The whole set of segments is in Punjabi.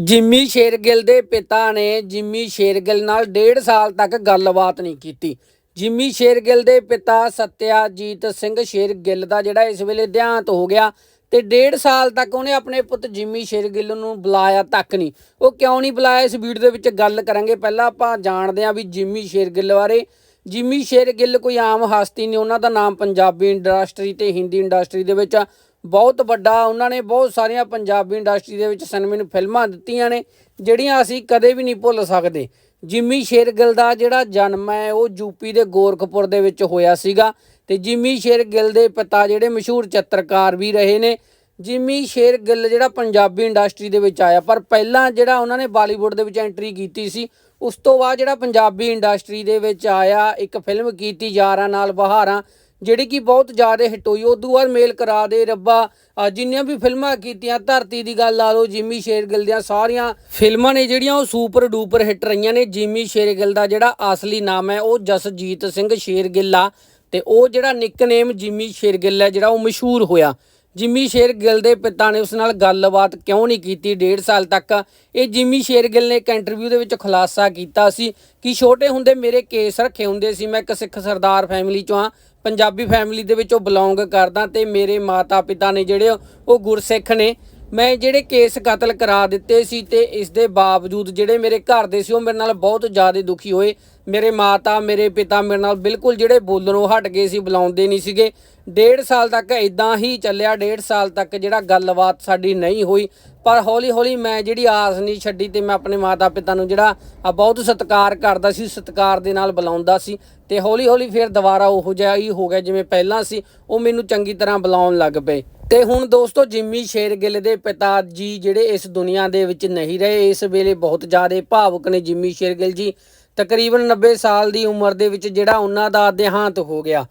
ਜਿੰਮੀ ਸ਼ੇਰਗਿੱਲ ਦੇ ਪਿਤਾ ਨੇ ਜਿੰਮੀ ਸ਼ੇਰਗਿੱਲ ਨਾਲ 1.5 ਸਾਲ ਤੱਕ ਗੱਲਬਾਤ ਨਹੀਂ ਕੀਤੀ। ਜਿੰਮੀ ਸ਼ੇਰਗਿੱਲ ਦੇ ਪਿਤਾ ਸਤਿਆਜੀਤ ਸਿੰਘ ਸ਼ੇਰਗਿੱਲ ਦਾ ਜਿਹੜਾ ਇਸ ਵੇਲੇ ਦੇਹਾਂਤ ਹੋ ਗਿਆ ਤੇ 1.5 ਸਾਲ ਤੱਕ ਉਹਨੇ ਆਪਣੇ ਪੁੱਤ ਜਿੰਮੀ ਸ਼ੇਰਗਿੱਲ ਨੂੰ ਬੁਲਾਇਆ ਤੱਕ ਨਹੀਂ। ਉਹ ਕਿਉਂ ਨਹੀਂ ਬੁਲਾਇਆ? ਇਸ ਵੀਡੀਓ ਦੇ ਵਿੱਚ ਗੱਲ ਕਰਾਂਗੇ। ਪਹਿਲਾਂ ਆਪਾਂ ਜਾਣਦੇ ਹਾਂ ਵੀ ਜਿੰਮੀ ਸ਼ੇਰਗਿੱਲ ਬਾਰੇ। ਜਿੰਮੀ ਸ਼ੇਰਗਿੱਲ ਕੋਈ ਆਮ ਹਸਤੀ ਨਹੀਂ, ਉਹਨਾਂ ਦਾ ਨਾਮ ਪੰਜਾਬੀ ਇੰਡਸਟਰੀ ਤੇ ਹਿੰਦੀ ਇੰਡਸਟਰੀ ਦੇ ਵਿੱਚ ਬਹੁਤ ਵੱਡਾ, ਉਹਨਾਂ ਨੇ ਬਹੁਤ ਸਾਰੀਆਂ ਪੰਜਾਬੀ ਇੰਡਸਟਰੀ ਦੇ ਵਿੱਚ ਸਿਨੇਮੇ ਫਿਲਮਾਂ ਦਿੱਤੀਆਂ ਨੇ, ਜਿਹੜੀਆਂ ਅਸੀਂ ਕਦੇ ਵੀ ਨਹੀਂ ਭੁੱਲ ਸਕਦੇ। ਜਿੰਮੀ ਸ਼ੇਰਗਿੱਲ ਦਾ ਜਿਹੜਾ ਜਨਮ ਹੈ, ਉਹ ਯੂਪੀ ਦੇ ਗੋਰਖਪੁਰ ਦੇ ਵਿੱਚ ਹੋਇਆ ਸੀਗਾ ਤੇ ਜਿੰਮੀ ਸ਼ੇਰਗਿੱਲ ਦੇ ਪਿਤਾ ਜਿਹੜੇ ਮਸ਼ਹੂਰ ਚਿੱਤਰਕਾਰ ਵੀ ਰਹੇ ਨੇ। ਜਿੰਮੀ ਸ਼ੇਰਗਿੱਲ ਜਿਹੜਾ ਪੰਜਾਬੀ ਇੰਡਸਟਰੀ ਦੇ ਵਿੱਚ ਆਇਆ, ਪਰ ਪਹਿਲਾਂ ਜਿਹੜਾ ਉਹਨਾਂ ਨੇ ਬਾਲੀਵੁੱਡ ਦੇ ਵਿੱਚ ਐਂਟਰੀ ਕੀਤੀ ਸੀ, ਉਸ ਤੋਂ ਬਾਅਦ ਜਿਹੜਾ ਪੰਜਾਬੀ ਇੰਡਸਟਰੀ ਦੇ ਵਿੱਚ ਆਇਆ, ਇੱਕ ਫਿਲਮ ਕੀਤੀ, ਯਾਰਾਂ ਨਾਲ ਬਹਾਰਾਂ ਜਿਹੜੀ ਕਿ ਬਹੁਤ ਜ਼ਿਆਦਾ ਹਿੱਟ ਹੋਈ ਉਦੋਂ ਬਾਅਦ ਮੇਲ ਕਰਾ ਦੇ ਰੱਬਾ। ਜਿੰਨੀਆਂ ਵੀ ਫਿਲਮਾਂ ਕੀਤੀਆਂ, ਧਰਤੀ ਦੀ ਗੱਲ ਲਾ ਲਓ, ਜਿਮੀ ਸ਼ੇਰਗਿੱਲ ਦੀਆਂ ਸਾਰੀਆਂ ਫਿਲਮਾਂ ਨੇ ਜਿਹੜੀਆਂ, ਉਹ ਸੁਪਰ ਡੂਪਰ ਹਿੱਟ ਰਹੀਆਂ ਨੇ। ਜਿਮੀ ਸ਼ੇਰਗਿੱਲ ਦਾ ਜਿਹੜਾ ਅਸਲੀ ਨਾਮ ਹੈ, ਉਹ ਜਸਜੀਤ ਸਿੰਘ ਸ਼ੇਰਗਿੱਲ ਆ। ਤੇ ਉਹ ਜਿਹੜਾ ਨਿਕਨੇਮ ਜਿੰਮੀ ਸ਼ੇਰਗਿੱਲ ਹੈ, ਜਿਹੜਾ ਉਹ ਮਸ਼ਹੂਰ ਹੋਇਆ। ਜਿੰਮੀ ਸ਼ੇਰਗਿੱਲ ਦੇ ਪਿਤਾ ਨੇ ਉਸ ਨਾਲ ਗੱਲਬਾਤ ਕਿਉਂ ਨਹੀਂ ਕੀਤੀ 1.5 ਸਾਲ ਤੱਕ? ਇਹ ਜਿਮੀ ਸ਼ੇਰਗਿੱਲ ਨੇ ਇੱਕ ਇੰਟਰਵਿਊ ਦੇ ਵਿੱਚ ਖੁਲਾਸਾ ਕੀਤਾ ਸੀ ਕਿ ਛੋਟੇ ਹੁੰਦੇ ਮੇਰੇ ਕੇਸ ਰੱਖੇ ਹੁੰਦੇ ਸੀ, ਮੈਂ ਇੱਕ ਸਿੱਖ ਸਰਦਾਰ ਫੈਮਿਲੀ ਚੋਂ ਆ ਪੰਜਾਬੀ ਫੈਮਿਲੀ ਦੇ ਵਿੱਚ ਉਹ ਬਿਲੋਂਗ ਕਰਦਾ ਤੇ ਮੇਰੇ ਮਾਤਾ ਪਿਤਾ ਨੇ ਜਿਹੜੇ ਉਹ ਗੁਰਸਿੱਖ ਨੇ ਮੈਂ ਜਿਹੜੇ ਕੇਸ ਕਤਲ ਕਰਾ ਦਿੱਤੇ ਸੀ ਤੇ ਇਸ ਦੇ ਬਾਵਜੂਦ ਜਿਹੜੇ ਮੇਰੇ ਘਰ ਦੇ ਸੀ, ਉਹ ਮੇਰੇ ਨਾਲ ਬਹੁਤ ਜ਼ਿਆਦਾ ਦੁਖੀ ਹੋਏ। ਮੇਰੇ ਮਾਤਾ, ਮੇਰੇ ਪਿਤਾ ਮੇਰੇ ਨਾਲ ਬਿਲਕੁਲ ਜਿਹੜੇ ਬੋਲਣੋਂ ਹਟ ਗਏ ਸੀ, ਬੁਲਾਉਂਦੇ ਨਹੀਂ ਸੀਗੇ। ਡੇਢ ਸਾਲ ਤੱਕ ਇਦਾਂ ਹੀ ਚੱਲਿਆ। ਡੇਢ ਸਾਲ ਤੱਕ ਜਿਹੜਾ ਗੱਲਬਾਤ ਸਾਡੀ ਨਹੀਂ ਹੋਈ। ਪਰ ਹੌਲੀ ਹੌਲੀ ਮੈਂ ਜਿਹੜੀ ਆਸ ਨਹੀਂ ਛੱਡੀ ਤੇ ਮੈਂ ਆਪਣੇ ਮਾਤਾ ਪਿਤਾ ਨੂੰ ਜਿਹੜਾ ਆ ਬਹੁਤ ਸਤਿਕਾਰ ਕਰਦਾ ਸੀ, ਸਤਿਕਾਰ ਦੇ ਨਾਲ ਬੁਲਾਉਂਦਾ ਸੀ ਤੇ ਹੌਲੀ ਹੌਲੀ ਫਿਰ ਦੁਬਾਰਾ ਉਹੋ ਜਿਹਾ ਹੀ ਹੋ ਗਿਆ ਜਿਵੇਂ ਪਹਿਲਾਂ ਸੀ। ਉਹ ਮੈਨੂੰ ਚੰਗੀ ਤਰ੍ਹਾਂ ਬੁਲਾਉਣ ਲੱਗ ਪਏ। ਤੇ ਹੁਣ ਦੋਸਤੋ ਜਿੰਮੀ ਸ਼ੇਰਗਿੱਲ ਦੇ ਪਿਤਾ ਜੀ ਜਿਹੜੇ ਇਸ ਦੁਨੀਆ ਦੇ ਵਿੱਚ ਨਹੀਂ ਰਹੇ, ਇਸ ਵੇਲੇ ਬਹੁਤ ਜ਼ਿਆਦਾ ਭਾਵੁਕ ਨੇ ਜਿੰਮੀ ਸ਼ੇਰਗਿੱਲ ਜੀ। ਤਕਰੀਬਨ 90 ਸਾਲ ਦੀ ਉਮਰ ਦੇ ਵਿੱਚ ਜਿਹੜਾ ਉਹਨਾਂ ਦਾ ਦੇਹਾਂਤ ਹੋ ਗਿਆ।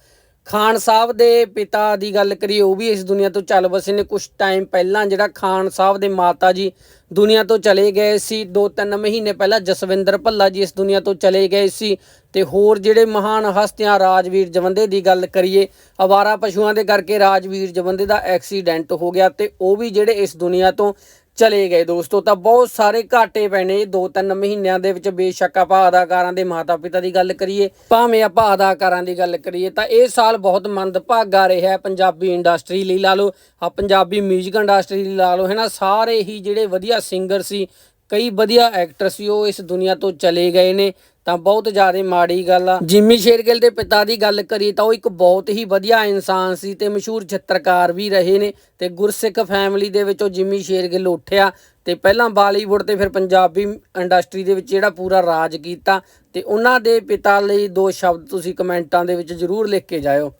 ਖਾਨ ਸਾਹਿਬ ਦੇ ਪਿਤਾ ਦੀ ਗੱਲ ਕਰੀਏ, ਉਹ ਵੀ ਇਸ ਦੁਨੀਆ ਤੋਂ ਚੱਲ ਵਸੇ ਨੇ। ਕੁਝ ਟਾਈਮ ਪਹਿਲਾਂ ਜਿਹੜਾ ਖਾਨ ਸਾਹਿਬ ਦੇ ਮਾਤਾ ਜੀ ਦੁਨੀਆ ਤੋਂ ਚਲੇ ਗਏ ਸੀ 2-3 ਮਹੀਨੇ ਪਹਿਲਾਂ ਜਸਵਿੰਦਰ ਭੱਲਾ ਜੀ ਇਸ ਦੁਨੀਆ ਤੋਂ ਚਲੇ ਗਏ ਸੀ ਤੇ ਹੋਰ ਜਿਹੜੇ ਮਹਾਨ ਹਸਤੀਆਂ ਰਾਜਵੀਰ ਜਵੰਦੇ ਦੀ ਗੱਲ ਕਰੀਏ, ਅਵਾਰਾ ਪਸ਼ੂਆਂ ਦੇ ਕਰਕੇ ਰਾਜਵੀਰ ਜਵੰਦੇ ਦਾ ਐਕਸੀਡੈਂਟ ਹੋ ਗਿਆ ਤੇ ਉਹ ਵੀ ਜਿਹੜੇ ਇਸ ਦੁਨੀਆ ਤੋਂ ਚਲੇ ਗਏ ਦੋਸਤੋ, ਤਾਂ ਬਹੁਤ ਸਾਰੇ ਘਾਟੇ ਪੈਣੇ ਦੋ ਤਿੰਨ ਮਹੀਨਿਆਂ ਦੇ ਵਿੱਚ ਬੇਸ਼ੱਕ ਆਪਾਂ ਅਦਾਕਾਰਾਂ ਦੇ ਮਾਤਾ ਪਿਤਾ ਦੀ ਗੱਲ ਕਰੀਏ, ਭਾਵੇਂ ਆਪਾਂ ਅਦਾਕਾਰਾਂ ਦੀ ਗੱਲ ਕਰੀਏ, ਤਾਂ ਇਹ ਸਾਲ ਬਹੁਤ ਮੰਦਭਾਗਾ ਰਿਹਾ ਪੰਜਾਬੀ ਇੰਡਸਟਰੀ ਲਈ, ਲਾ ਲਓ। ਆ ਪੰਜਾਬੀ 뮤직 ਇੰਡਸਟਰੀ ਲਈ, ਲਾ ਲਓ, ਹੈ ਨਾ? ਸਾਰੇ ਹੀ ਜਿਹੜੇ ਵਧੀਆ ਸਿੰਗਰ ਸੀ, ਕਈ ਵਧੀਆ ਐਕਟਰ ਸੀ, ਉਹ ਇਸ ਦੁਨੀਆ ਤੋਂ ਚਲੇ ਗਏ ਨੇ। ਤਾਂ ਬਹੁਤ ਜ਼ਿਆਦਾ ਮਾੜੀ ਗੱਲ ਆ। ਜਿੰਮੀ ਸ਼ੇਰਗਿੱਲ ਦੇ ਪਿਤਾ ਦੀ ਗੱਲ ਕਰੀਏ ਤਾਂ ਉਹ ਇੱਕ ਬਹੁਤ ਹੀ ਵਧੀਆ ਇਨਸਾਨ ਸੀ ਤੇ ਮਸ਼ਹੂਰ ਚਿੱਤਰਕਾਰ ਵੀ ਰਹੇ ਨੇ ਤੇ ਗੁਰਸਿੱਖ ਫੈਮਿਲੀ ਦੇ ਵਿੱਚੋਂ ਜਿੰਮੀ ਸ਼ੇਰਗਿੱਲ ਉੱਠਿਆ ਤੇ ਪਹਿਲਾਂ ਬਾਲੀਵੁੱਡ ਤੇ ਫਿਰ ਪੰਜਾਬੀ ਇੰਡਸਟਰੀ ਦੇ ਵਿੱਚ ਜਿਹੜਾ ਪੂਰਾ ਰਾਜ ਕੀਤਾ ਤੇ ਉਹਨਾਂ ਦੇ ਪਿਤਾ ਲਈ ਦੋ ਸ਼ਬਦ ਤੁਸੀਂ ਕਮੈਂਟਾਂ ਦੇ ਵਿੱਚ ਜ਼ਰੂਰ ਲਿਖ ਕੇ ਜਾਇਓ।